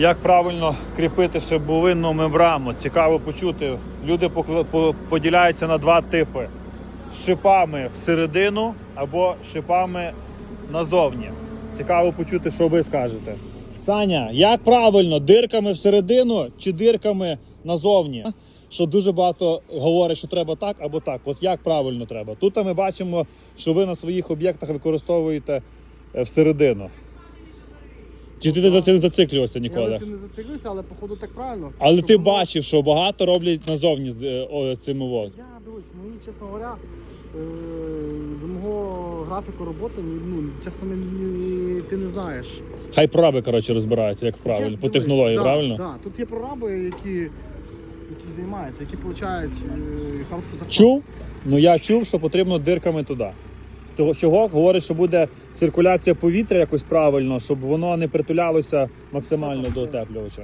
Як правильно кріпити шибовинну мембрану? Цікаво почути. Люди поділяються на два типи: шипами всередину або шипами назовні. Цікаво почути, що ви скажете. Саня, як правильно, дирками всередину чи дирками назовні? Що дуже багато говорять, що треба так або так. От як правильно треба? Тут ми бачимо, що ви на своїх об'єктах використовуєте е, всередину. Чи ти за цим зациклювався Я ніколи? на цим не зациклююся, але походу так правильно. Але Щоб ти воно- бачив, що багато роблять назовні з е, о, цими вот. Я дивись, мені, чесно говоря, е, з мого графіку роботи, ну, чесно, ти не знаєш. Хай прораби, коротше, розбираються, як правильно, по технології, правильно? Да. Тут є прораби, які, які займаються, які отримують е, хорошу зарплату. Чув? Ну я чув, що потрібно дирками туди. Того чого говорить, що буде циркуляція повітря якось правильно, щоб воно не притулялося максимально до утеплювача.